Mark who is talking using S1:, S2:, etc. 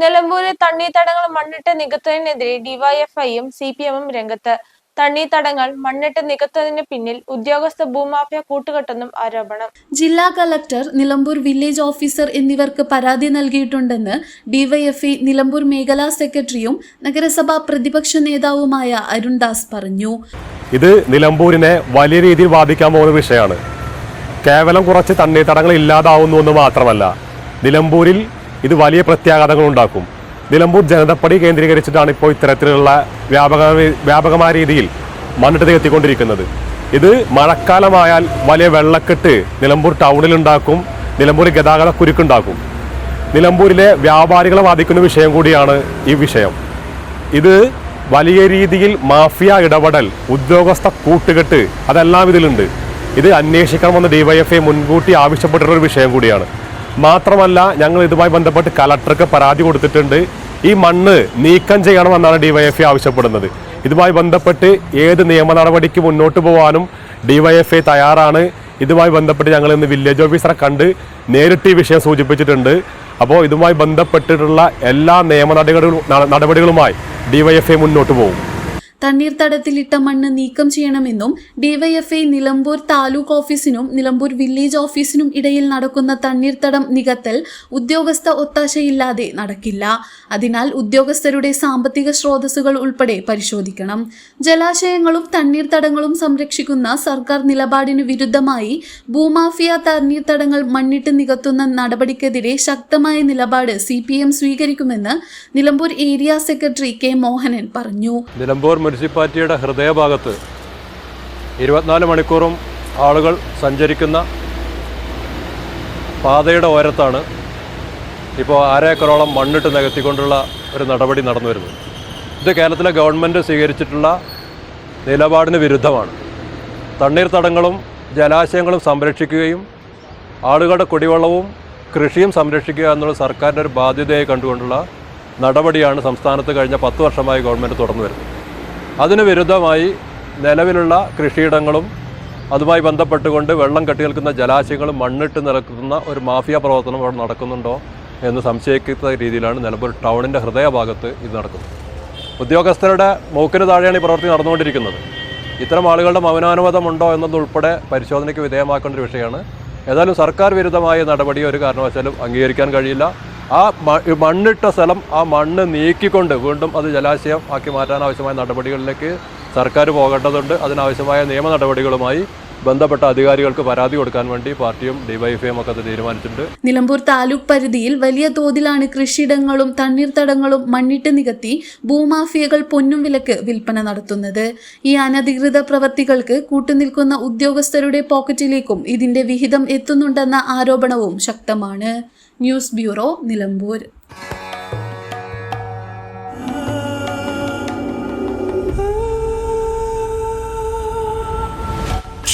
S1: നിലമ്പൂരിൽ തണ്ണീർത്തടങ്ങൾ മണ്ണിട്ട് നികത്തതിനെതിരെ ഡിവൈഎഫ്ഐയും സി പി എമ്മും രംഗത്ത്. തണ്ണീർത്തടങ്ങൾ മണ്ണിട്ട് നികത്തതിന് പിന്നിൽ ഉദ്യോഗസ്ഥ ഭൂമാഫിയ കൂട്ടുകെട്ടെന്നും ആരോപണം.
S2: ജില്ലാ കളക്ടർ നിലമ്പൂർ വില്ലേജ് ഓഫീസർ എന്നിവർക്ക് പരാതി നൽകിയിട്ടുണ്ടെന്ന് ഡിവൈഎഫ്ഐ നിലമ്പൂർ മേഖലാ സെക്രട്ടറിയും നഗരസഭാ പ്രതിപക്ഷ നേതാവുമായ അരുൺദാസ് പറഞ്ഞു.
S3: ഇത് നിലമ്പൂരിനെ വലിയ രീതിയിൽ ബാധിക്കാൻ പോകുന്ന വിഷയമാണ്. കേവലം കുറച്ച് തണ്ണീർത്തടങ്ങൾ ഇല്ലാതാവുന്നു എന്ന് മാത്രമല്ല നിലമ്പൂരിൽ ഇത് വലിയ പ്രത്യാഘാതങ്ങൾ ഉണ്ടാക്കും. നിലമ്പൂർ ജനതപ്പടി കേന്ദ്രീകരിച്ചിട്ടാണ് ഇപ്പോൾ ഇത്തരത്തിലുള്ള വ്യാപക വ്യാപകമായ രീതിയിൽ മണ്ണിട്ട് നികത്തിക്കൊണ്ടിരിക്കുന്നത് ഇത് മഴക്കാലമായാൽ വലിയ വെള്ളക്കെട്ട് നിലമ്പൂർ ടൗണിൽ ഉണ്ടാക്കും നിലമ്പൂർ ഗതാഗത കുരുക്കുണ്ടാക്കും നിലമ്പൂരിലെ വ്യാപാരികളെ ബാധിക്കുന്ന വിഷയം കൂടിയാണ് ഈ വിഷയം. ഇത് വലിയ രീതിയിൽ മാഫിയ ഇടപെടൽ ഉദ്യോഗസ്ഥ കൂട്ടുകെട്ട് അതെല്ലാം ഇതിലുണ്ട്. ഇത് അന്വേഷിക്കണമെന്ന് ഡിവൈഎഫ്ഐ മുൻകൂട്ടി ആവശ്യപ്പെട്ടിട്ടുള്ള ഒരു വിഷയം കൂടിയാണ്. മാത്രമല്ല ഞങ്ങൾ ഇതുമായി ബന്ധപ്പെട്ട് കലക്ടർക്ക് പരാതി കൊടുത്തിട്ടുണ്ട്. ഈ മണ്ണ് നീക്കം ചെയ്യണമെന്നാണ് ഡിവൈഎഫ്ഐ ആവശ്യപ്പെടുന്നത്. ഇതുമായി ബന്ധപ്പെട്ട് ഏത് നിയമ നടപടിക്ക് മുന്നോട്ട് പോകാനും ഡിവൈഎഫ്ഐ തയ്യാറാണ്. ഇതുമായി ബന്ധപ്പെട്ട് ഞങ്ങൾ ഇന്ന് വില്ലേജ് ഓഫീസറെ കണ്ട് നേരിട്ട് ഈ വിഷയം സൂചിപ്പിച്ചിട്ടുണ്ട്. അപ്പോൾ ഇതുമായി ബന്ധപ്പെട്ടിട്ടുള്ള എല്ലാ നിയമ നടപടികളും നടപടികളുമായി ഡിവൈഎഫ്ഐ മുന്നോട്ട് പോകും.
S2: തണ്ണീർത്തടത്തിലിട്ട മണ്ണ് നീക്കം ചെയ്യണമെന്നും ഡിവൈഎഫ്ഐ നിലമ്പൂർ താലൂക്ക് ഓഫീസിനും നിലമ്പൂർ വില്ലേജ് ഓഫീസിനും ഇടയിൽ നടക്കുന്ന തണ്ണീർത്തടം നികത്തൽ ഉദ്യോഗസ്ഥ ഒത്താശയില്ലാതെ നടക്കില്ല. അതിനാൽ ഉദ്യോഗസ്ഥരുടെ സാമ്പത്തിക സ്രോതസ്സുകൾ ഉൾപ്പെടെ പരിശോധിക്കണം. ജലാശയങ്ങളും തണ്ണീർത്തടങ്ങളും സംരക്ഷിക്കുന്ന സർക്കാർ നിലപാടിന് വിരുദ്ധമായി ഭൂമാഫിയ തണ്ണീർത്തടങ്ങൾ മണ്ണിട്ട് നികത്തുന്ന നടപടിക്കെതിരെ ശക്തമായ നിലപാട് സി സ്വീകരിക്കുമെന്ന് Nilambur area secretary K Mohanan പറഞ്ഞു.
S4: നിലമ്പൂർ മുനിസിപ്പാലിറ്റിയുടെ ഹൃദയഭാഗത്ത് ഇരുപത്തിനാല് മണിക്കൂറും ആളുകൾ സഞ്ചരിക്കുന്ന പാതയുടെ ഓരത്താണ് ഇപ്പോൾ അരേക്കറോളം മണ്ണിട്ട് നികത്തിക്കൊണ്ടുള്ള ഒരു നടപടി നടന്നു വരുന്നത്. ഇത് കേരളത്തിലെ ഗവൺമെന്റ് സ്വീകരിച്ചിട്ടുള്ള നിലപാടിന് വിരുദ്ധമാണ്. തണ്ണീർത്തടങ്ങളും ജലാശയങ്ങളും സംരക്ഷിക്കുകയും ആളുകളുടെ കുടിവെള്ളവും കൃഷിയും സംരക്ഷിക്കുക എന്നുള്ള സർക്കാരിന്റെ ഒരു ബാധ്യതയായി കണ്ടുകൊണ്ടുള്ള നടപടിയാണ് സംസ്ഥാനത്ത് കഴിഞ്ഞ പത്ത് വർഷമായി ഗവൺമെന്റ് തുടർന്നു വരുന്നത്. അതിന് വിരുദ്ധമായി നിലവിലുള്ള കൃഷിയിടങ്ങളും അതുമായി ബന്ധപ്പെട്ടുകൊണ്ട് വെള്ളം കെട്ടിനിൽക്കുന്ന ജലാശയങ്ങളും മണ്ണിട്ട് നിൽക്കുന്ന ഒരു മാഫിയ പ്രവർത്തനം അവിടെ നടക്കുന്നുണ്ടോ എന്ന് സംശയിക്കുന്ന രീതിയിലാണ് നിലമ്പൂർ ടൗണിന്റെ ഹൃദയഭാഗത്ത് ഇത് നടക്കുന്നത്. ഉദ്യോഗസ്ഥരുടെ മൂക്കിന് താഴെയാണ് ഈ പ്രവൃത്തി നടന്നുകൊണ്ടിരിക്കുന്നത്. ഇത്തരം ആളുകളുടെ മൗനാനുവാദമുണ്ടോ എന്നതുൾപ്പെടെ പരിശോധനയ്ക്ക് വിധേയമാക്കേണ്ട ഒരു വിഷയമാണ്. ഏതായാലും സർക്കാർ വിരുദ്ധമായ നടപടി ഒരു കാരണവശാലും അംഗീകരിക്കാൻ കഴിയില്ല. ആ മണ്ണിട്ട സ്ഥലം ആ മണ്ണ് നീക്കിക്കൊണ്ട് വീണ്ടും അത് ജലാശയം ആക്കി മാറ്റാൻ ആവശ്യമായ നടപടികളിലേക്ക് സർക്കാർ പോകേണ്ടതുണ്ട്. അതിനാവശ്യമായ നിയമ നടപടികളുമായി ബന്ധപ്പെട്ട അധികാരികൾക്ക് പരാതി കൊടുക്കാൻ വേണ്ടി പാർട്ടിയും ഡിവൈഎഫ്ഐയും ഒക്കെ തീരുമാനിച്ചിട്ടുണ്ട്.
S2: നിലമ്പൂർ താലൂക്ക് പരിധിയിൽ വലിയ തോതിലാണ് കൃഷിയിടങ്ങളും തണ്ണീർത്തടങ്ങളും മണ്ണിട്ട് നികത്തി ഭൂമാഫിയകൾ പൊന്നും വിലക്ക് വിൽപ്പന നടത്തുന്നത്. ഈ അനധികൃത പ്രവർത്തികൾക്ക് കൂട്ടുനിൽക്കുന്ന ഉദ്യോഗസ്ഥരുടെ പോക്കറ്റിലേക്കും ഇതിന്റെ വിഹിതം എത്തുന്നുണ്ടെന്ന ആരോപണവും ശക്തമാണ്. News bureau Nilambur.